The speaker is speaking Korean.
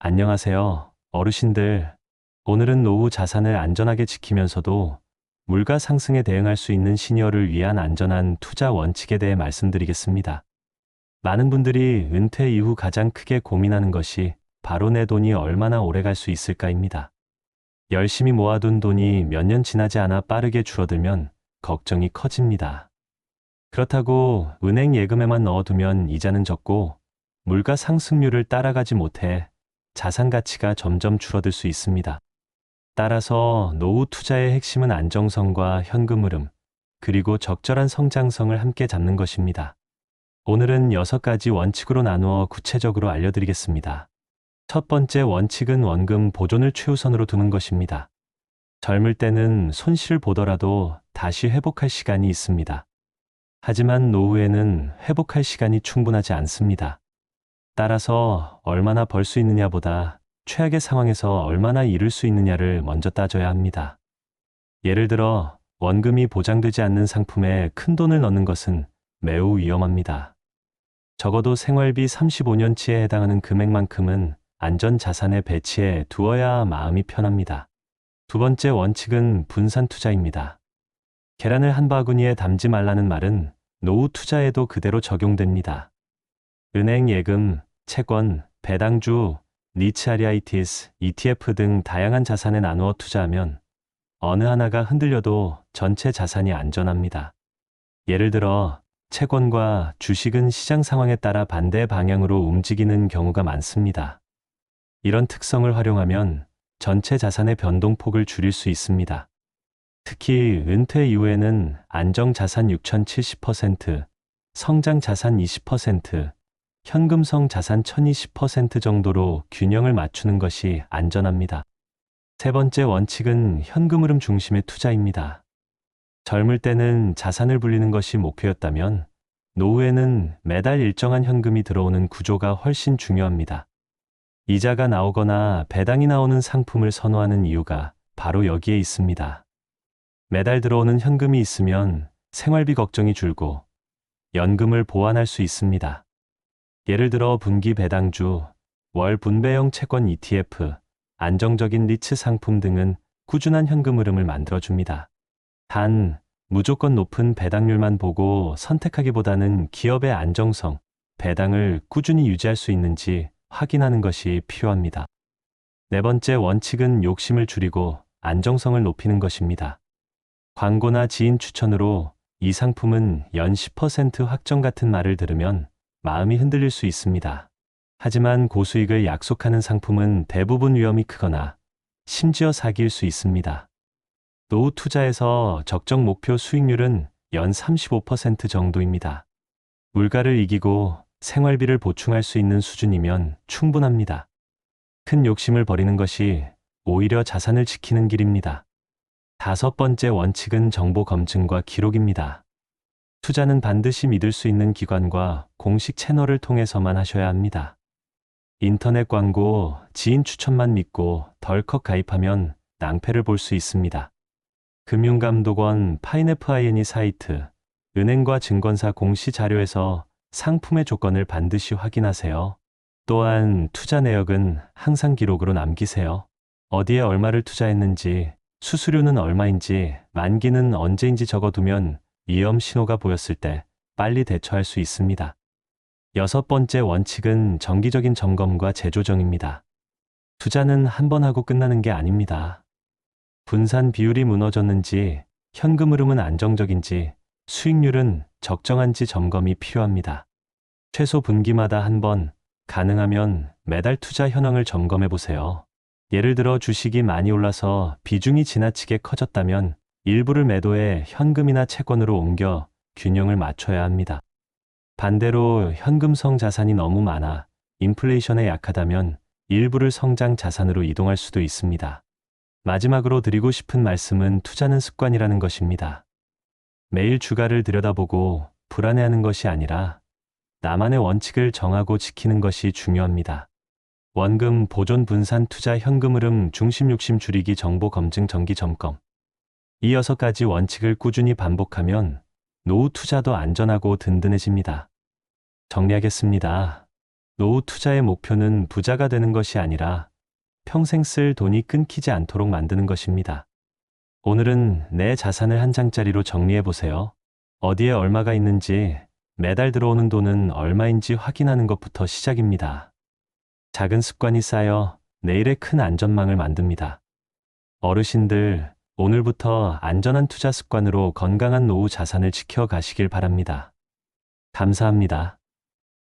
안녕하세요, 어르신들. 오늘은 노후 자산을 안전하게 지키면서도 물가 상승에 대응할 수 있는 시니어를 위한 안전한 투자 원칙에 대해 말씀드리겠습니다. 많은 분들이 은퇴 이후 가장 크게 고민하는 것이 바로 내 돈이 얼마나 오래 갈 수 있을까입니다. 열심히 모아둔 돈이 몇 년 지나지 않아 빠르게 줄어들면 걱정이 커집니다. 그렇다고 은행 예금에만 넣어두면 이자는 적고 물가 상승률을 따라가지 못해 자산 가치가 점점 줄어들 수 있습니다. 따라서 노후 투자의 핵심은 안정성과 현금 흐름, 그리고 적절한 성장성을 함께 잡는 것입니다. 오늘은 여섯 가지 원칙으로 나누어 구체적으로 알려드리겠습니다. 첫 번째 원칙은 원금 보존을 최우선으로 두는 것입니다. 젊을 때는 손실을 보더라도 다시 회복할 시간이 있습니다. 하지만 노후에는 회복할 시간이 충분하지 않습니다. 따라서 얼마나 벌 수 있느냐보다 최악의 상황에서 얼마나 잃을 수 있느냐를 먼저 따져야 합니다. 예를 들어 원금이 보장되지 않는 상품에 큰 돈을 넣는 것은 매우 위험합니다. 적어도 생활비 35년치에 해당하는 금액만큼은 안전 자산에 배치해 두어야 마음이 편합니다. 두 번째 원칙은 분산 투자입니다. 계란을 한 바구니에 담지 말라는 말은 노후 투자에도 그대로 적용됩니다. 은행 예금, 채권, 배당주, 니치아리아이티스, ETF 등 다양한 자산에 나누어 투자하면 어느 하나가 흔들려도 전체 자산이 안전합니다. 예를 들어 채권과 주식은 시장 상황에 따라 반대 방향으로 움직이는 경우가 많습니다. 이런 특성을 활용하면 전체 자산의 변동폭을 줄일 수 있습니다. 특히 은퇴 이후에는 안정 자산 6,070%, 성장 자산 20%, 현금성 자산 1020% 정도로 균형을 맞추는 것이 안전합니다. 세 번째 원칙은 현금 흐름 중심의 투자입니다. 젊을 때는 자산을 불리는 것이 목표였다면 노후에는 매달 일정한 현금이 들어오는 구조가 훨씬 중요합니다. 이자가 나오거나 배당이 나오는 상품을 선호하는 이유가 바로 여기에 있습니다. 매달 들어오는 현금이 있으면 생활비 걱정이 줄고 연금을 보완할 수 있습니다. 예를 들어 분기 배당주, 월 분배형 채권 ETF, 안정적인 리츠 상품 등은 꾸준한 현금 흐름을 만들어줍니다. 단, 무조건 높은 배당률만 보고 선택하기보다는 기업의 안정성, 배당을 꾸준히 유지할 수 있는지 확인하는 것이 필요합니다. 네 번째 원칙은 욕심을 줄이고 안정성을 높이는 것입니다. 광고나 지인 추천으로 이 상품은 연 10% 확정 같은 말을 들으면 마음이 흔들릴 수 있습니다. 하지만 고수익을 약속하는 상품은 대부분 위험이 크거나 심지어 사기일 수 있습니다. 노후 투자에서 적정 목표 수익률은 연 35% 정도입니다. 물가를 이기고 생활비를 보충할 수 있는 수준이면 충분합니다. 큰 욕심을 버리는 것이 오히려 자산을 지키는 길입니다. 다섯 번째 원칙은 정보 검증과 기록입니다. 투자는 반드시 믿을 수 있는 기관과 공식 채널을 통해서만 하셔야 합니다. 인터넷 광고, 지인 추천만 믿고 덜컥 가입하면 낭패를 볼 수 있습니다. 금융감독원 파이네프 아이니 사이트, 은행과 증권사 공시 자료에서 상품의 조건을 반드시 확인하세요. 또한 투자 내역은 항상 기록으로 남기세요. 어디에 얼마를 투자했는지, 수수료는 얼마인지, 만기는 언제인지 적어두면 위험 신호가 보였을 때 빨리 대처할 수 있습니다. 여섯 번째 원칙은 정기적인 점검과 재조정입니다. 투자는 한 번 하고 끝나는 게 아닙니다. 분산 비율이 무너졌는지, 현금 흐름은 안정적인지, 수익률은 적정한지 점검이 필요합니다. 최소 분기마다 한 번, 가능하면 매달 투자 현황을 점검해 보세요. 예를 들어 주식이 많이 올라서 비중이 지나치게 커졌다면 일부를 매도해 현금이나 채권으로 옮겨 균형을 맞춰야 합니다. 반대로 현금성 자산이 너무 많아 인플레이션에 약하다면 일부를 성장 자산으로 이동할 수도 있습니다. 마지막으로 드리고 싶은 말씀은 투자는 습관이라는 것입니다. 매일 주가를 들여다보고 불안해하는 것이 아니라 나만의 원칙을 정하고 지키는 것이 중요합니다. 원금, 보존, 분산, 투자, 현금 흐름, 중심, 욕심 줄이기, 정보 검증, 정기 점검. 이 여섯 가지 원칙을 꾸준히 반복하면 노후 투자도 안전하고 든든해집니다. 정리하겠습니다. 노후 투자의 목표는 부자가 되는 것이 아니라 평생 쓸 돈이 끊기지 않도록 만드는 것입니다. 오늘은 내 자산을 한 장짜리로 정리해 보세요. 어디에 얼마가 있는지, 매달 들어오는 돈은 얼마인지 확인하는 것부터 시작입니다. 작은 습관이 쌓여 내일의 큰 안전망을 만듭니다. 어르신들, 오늘부터 안전한 투자 습관으로 건강한 노후 자산을 지켜 가시길 바랍니다. 감사합니다.